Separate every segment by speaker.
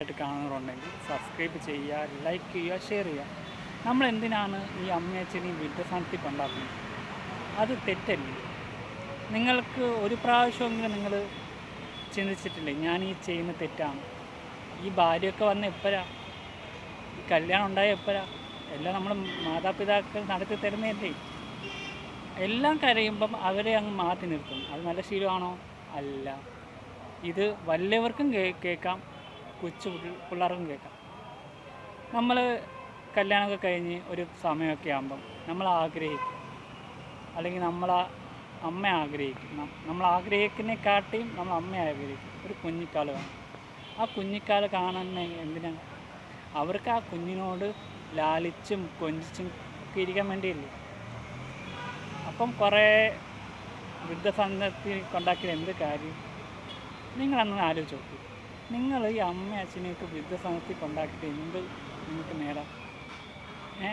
Speaker 1: ആയിട്ട് കാണുന്നവരുണ്ടെങ്കിൽ സബ്സ്ക്രൈബ് ചെയ്യുക ലൈക്ക് ചെയ്യുക ഷെയർ ചെയ്യുക. നമ്മൾ എന്തിനാണ് ഈ അമ്മയച്ഛനെയും വൃദ്ധസ്ഥാനത്തിൽ കൊണ്ടാക്കുന്നത്? അത് തെറ്റല്ലേ? നിങ്ങൾക്ക് ഒരു പ്രാവശ്യമെങ്കിലും നിങ്ങൾ ചിന്തിച്ചിട്ടില്ലേ ഞാൻ ഈ ചെയ്യുന്ന തെറ്റാണ്? ഈ ഭാര്യയൊക്കെ വന്ന എപ്പോഴാ? ഈ കല്യാണം ഉണ്ടായ എപ്പോഴാ? എല്ലാം നമ്മൾ മാതാപിതാക്കൾ നടത്തി തരുന്നതല്ലേ? എല്ലാം കരയുമ്പം അവരെ അങ്ങ് മാറ്റി നിർത്തും. അത് നല്ല ശീലമാണോ? അല്ല. ഇത് വലിയവർക്കും കേ കേൾക്കാം. കൊച്ചു പിള്ള- പിള്ളേർക്കും കേൾക്കാം. നമ്മൾ കല്യാണമൊക്കെ കഴിഞ്ഞ് ഒരു സമയമൊക്കെ ആകുമ്പം നമ്മൾ ആഗ്രഹിക്കും. അല്ലെങ്കിൽ നമ്മൾ അമ്മ ആഗ്രഹിക്കും. നമ്മൾ ആഗ്രഹിക്കുന്നതിനെക്കാട്ടിയും നമ്മൾ അമ്മ ആഗ്രഹിക്കും. ഒരു കുഞ്ഞിക്കാൽ കാണും ആ കുഞ്ഞിക്കാൽ കാണുന്ന എന്തിനാണ് അവർക്ക് ആ കുഞ്ഞിനോട് ലാലിച്ചും കൊഞ്ചിച്ചും ഒക്കെ ഇരിക്കാൻ വേണ്ടിയില്ലേ? അപ്പം കുറേ വൃദ്ധസന്ധത്തിൽ കൊണ്ടാക്കിയത് എന്ത് കാര്യം? നിങ്ങളന്ന് ആലോചിച്ച് നോക്കൂ. നിങ്ങൾ ഈ അമ്മ അച്ഛനെയൊക്കെ വൃദ്ധസമത്തിൽ കൊണ്ടാക്കിയിട്ട് എന്ത് നിങ്ങൾക്ക് നേടാം? ഏ?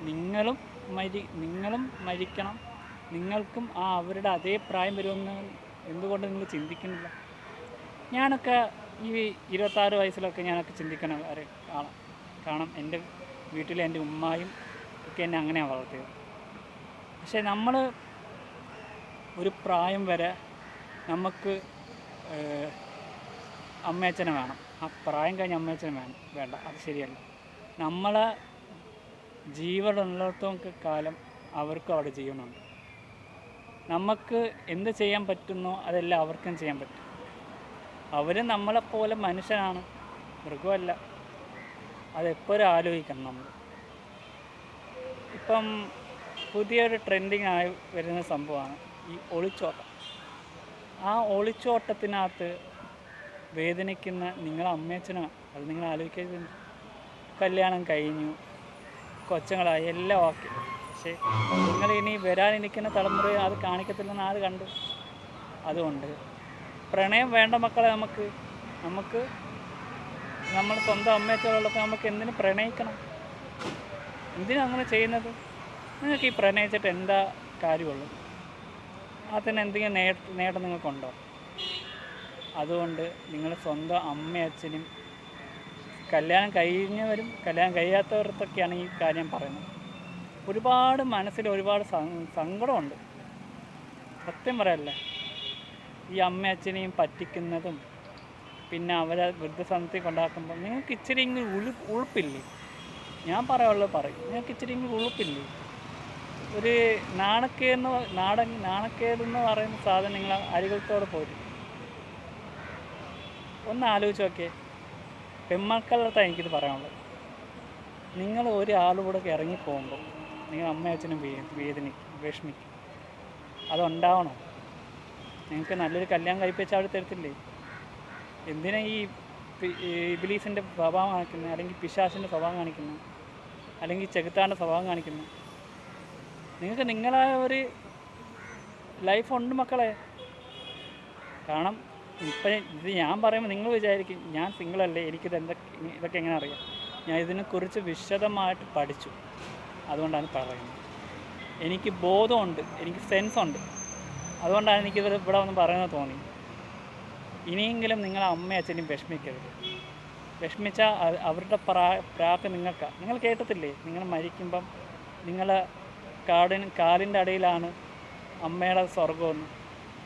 Speaker 1: നിങ്ങളും മരി നിങ്ങളും മരിക്കണം. നിങ്ങൾക്കും ആ അവരുടെ അതേ പ്രായം വരുമെന്ന് എന്തുകൊണ്ട് നിങ്ങൾ ചിന്തിക്കുന്നില്ല? ഞാനൊക്കെ ഈ ഇരുപത്താറ് വയസ്സിലൊക്കെ ഞാനൊക്കെ ചിന്തിക്കണ വരെ കാണാം കാരണം എന്റെ വീട്ടിലെ എന്റെ ഉമ്മായും ഒക്കെ എന്നെ അങ്ങനെയാണ് വളർത്തിയത്. പക്ഷേ നമ്മൾ ഒരു പ്രായം വരെ നമുക്ക് അമ്മയച്ഛനെ വേണം. ആ പ്രായം കഴിഞ്ഞ അമ്മയച്ഛനെ വേണം. വേണ്ട അത് ശരിയല്ല. നമ്മളെ ജീവനുള്ളിടത്തോളം കാലം അവർക്കും അവിടെ ജീവനുണ്ട് നമുക്ക് എന്ത് ചെയ്യാൻ പറ്റുന്നോ അതെല്ലാം അവർക്കും ചെയ്യാൻ പറ്റും. അവർ നമ്മളെപ്പോലെ മനുഷ്യനാണ്. മൃഗമല്ല. അതെപ്പോഴും ആലോചിക്കണം നമ്മൾ ഇപ്പം പുതിയൊരു ട്രെൻഡിങ് ആയി വരുന്ന സംഭവമാണ് ഈ ഒളിച്ചോട്ടം. ആ ഒളിച്ചോട്ടത്തിനകത്ത് വേദനിക്കുന്ന നിങ്ങളെ അമ്മയച്ഛനാണ് അത് നിങ്ങൾ ആലോചിക്കരുത്. കല്യാണം കഴിഞ്ഞു. കൊച്ചങ്ങളായി. എല്ലാം ഓക്കെ. പക്ഷേ നിങ്ങൾ ഇനി വരാനിരിക്കുന്ന തലമുറയെ അത് കാണിക്കത്തില്ലെന്ന് ആര് കണ്ടു? അതുകൊണ്ട് പ്രണയം വേണ്ട മക്കളെ നമുക്ക്. നമുക്ക് നമ്മൾ സ്വന്തം അമ്മയച്ഛനുള്ളപ്പോൾ നമുക്ക് എന്തിനു പ്രണയിക്കണം? എന്തിനാ അങ്ങനെ ചെയ്യുന്നത്? നിങ്ങൾക്ക് ഈ പ്രണയിച്ചിട്ട് എന്താ കാര്യമുള്ളൂ അതിന് എന്തെങ്കിലും നേ നേട്ടം നിങ്ങൾക്കുണ്ടോ? അതുകൊണ്ട് നിങ്ങൾ സ്വന്തം അമ്മയും അച്ഛനും കല്യാണം കഴിഞ്ഞവരും കല്യാണം കഴിയാത്തവർക്കൊക്കെയാണ് ഈ കാര്യം പറയുന്നത്. ഒരുപാട് മനസ്സിൽ ഒരുപാട് സങ്കടമുണ്ട്. സത്യം പറയല്ലേ? ഈ അമ്മ അച്ഛനെയും പറ്റിക്കുന്നതും പിന്നെ അവരെ വൃദ്ധസദനത്തിൽ കൊണ്ടാക്കുമ്പോൾ നിങ്ങൾക്ക് ഇച്ചിരി ഇങ്ങനെ ഉളു ഉളുപ്പില്ലേ? ഞാൻ പറയാനുള്ളത് പറയും. നിങ്ങൾക്ക് ഇച്ചിരി ഇങ്ങനെ ഉളുപ്പില്ലേ? ഒരു നാണക്കേന്ന് നാടൻ നാണക്കേടെന്ന് പറയുന്ന സാധനം നിങ്ങൾ അരികത്തോടെ പോരും. ഒന്ന് ആലോചിച്ച് നോക്കിയേ. പെൺമക്കളുടെ എനിക്കിത് പറയാനുള്ളത്. നിങ്ങൾ ഒരാളുകൂടെ ഇറങ്ങി പോകുമ്പോൾ നിങ്ങൾ അമ്മ അച്ഛനും വേദനിക്കും വിഷമിക്കും. അതുണ്ടാവണം? നിങ്ങൾക്ക് നല്ലൊരു കല്യാണം കഴിപ്പിച്ച അവിടെ തരത്തില്ലേ? എന്തിനാ ഈ ഇബിലീസിന്റെ സ്വഭാവം കാണിക്കുന്നത് അല്ലെങ്കിൽ പിശാസിന്റെ സ്വഭാവം കാണിക്കുന്നത് അല്ലെങ്കിൽ ചെകുത്താന്റെ സ്വഭാവം കാണിക്കുന്നത് നിങ്ങൾക്ക് നിങ്ങളെ ഒരു ലൈഫ് മക്കളെ. കാരണം ഇപ്പം ഇത് ഞാൻ പറയുമ്പോൾ നിങ്ങൾ വിചാരിക്കും ഞാൻ സിംഗിളല്ലേ എനിക്കിത് എന്തൊക്കെ ഇതൊക്കെ എങ്ങനെ അറിയാം? ഞാൻ ഇതിനെക്കുറിച്ച് വിശദമായിട്ട് പഠിച്ചു. അതുകൊണ്ടാണ് പറയുന്നത്. എനിക്ക് ബോധമുണ്ട് എനിക്ക് സെൻസ് ഉണ്ട്. അതുകൊണ്ടാണ് എനിക്കിത് ഇവിടെ ഒന്ന് പറയുന്നത് തോന്നി. ഇനിയെങ്കിലും നിങ്ങൾ അമ്മയും അച്ഛനെയും വിഷമിക്കരുത്. വിഷമിച്ചാൽ അവരുടെ പ്രാ പ്രാക്ക് നിങ്ങൾക്കാണ് നിങ്ങൾ കേട്ടത്തില്ലേ? നിങ്ങൾ മരിക്കുമ്പം നിങ്ങളെ കാടിന് കാലിന്റെ അടിയിലാണ് അമ്മയുടെ സ്വർഗമെന്ന്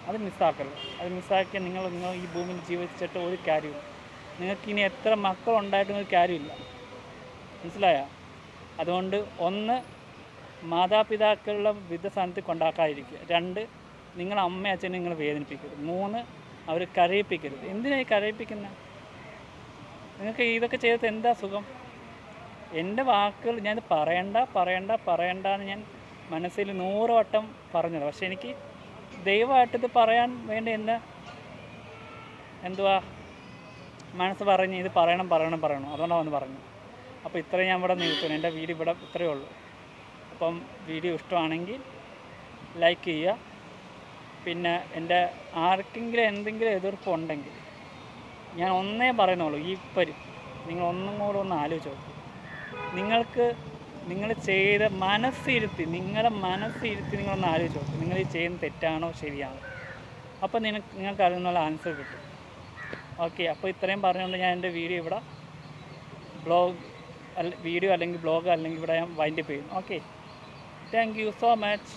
Speaker 1: അത് മിസ്സാക്കരുത്. അത് മിസ്സാക്കിയാൽ നിങ്ങൾ നിങ്ങൾ ഈ ഭൂമിയിൽ ജീവിച്ചിട്ട് ഒരു കാര്യമില്ല നിങ്ങൾക്ക് ഇനി എത്ര മക്കളുണ്ടായിട്ടും ഒരു കാര്യമില്ല. മനസ്സിലായ? അതുകൊണ്ട് ഒന്ന് മാതാപിതാക്കളുടെ വൃദ്ധസ്ഥാനത്തിൽ കൊണ്ടാക്കാതിരിക്കുക. രണ്ട് നിങ്ങൾ അമ്മ അച്ഛനെ നിങ്ങൾ വേദനിപ്പിക്കരുത്. മൂന്ന് അവർ കരയിപ്പിക്കരുത്. എന്തിനായി കരയിപ്പിക്കുന്നത് നിങ്ങൾക്ക് ഇതൊക്കെ ചെയ്തിട്ട് എന്താ സുഖം? എന്റെ വാക്കുകൾ ഞാൻ പറയണ്ട പറയണ്ട പറയണ്ട എന്ന് ഞാൻ മനസ്സിൽ നൂറ് വട്ടം പറഞ്ഞത്. പക്ഷെ എനിക്ക് ദൈവമായിട്ട് ഇത് പറയാൻ വേണ്ടി എന്നെ എന്തുവാ മനസ്സ് പറഞ്ഞ് ഇത് പറയണം പറയണം പറയണം. അതുകൊണ്ടാണ് വന്ന് പറഞ്ഞു. അപ്പോൾ ഇത്രയും ഞാൻ ഇവിടെ നിർത്തുന്നു എന്റെ വീഡിയോ ഇവിടെ ഇത്രയേ ഉള്ളൂ. അപ്പം വീഡിയോ ഇഷ്ടമാണെങ്കിൽ ലൈക്ക് ചെയ്യുക. പിന്നെ എന്റെ ആർക്കെങ്കിലും എന്തെങ്കിലും എതിർപ്പുണ്ടെങ്കിൽ ഞാൻ ഒന്നേ പറയുന്നുള്ളൂ. ഈ പരി നിങ്ങൾ ഒന്നും കൂടെ ഒന്ന് ആലോചിച്ച് നോക്കൂ. നിങ്ങൾക്ക് നിങ്ങൾ ചെയ്ത മനസ്സിരുത്തി നിങ്ങളുടെ മനസ്സിരുത്തി നിങ്ങളൊന്ന് ആലോചിച്ച് നോക്കും. നിങ്ങൾ ഈ ചെയ്യുന്നത് തെറ്റാണോ ശരിയാണോ? അപ്പോൾ നിനക്ക് നിങ്ങൾക്ക് അതിനുള്ള ആൻസർ കിട്ടും. ഓക്കെ അപ്പോൾ ഇത്രയും പറഞ്ഞുകൊണ്ട് ഞാൻ എന്റെ വീഡിയോ ഇവിടെ ബ്ലോഗ് വീഡിയോ അല്ലെങ്കിൽ ബ്ലോഗ് അല്ലെങ്കിൽ ഇവിടെ ഞാൻ വൈൻഡപ്പ് ചെയ്യും okay thank you so much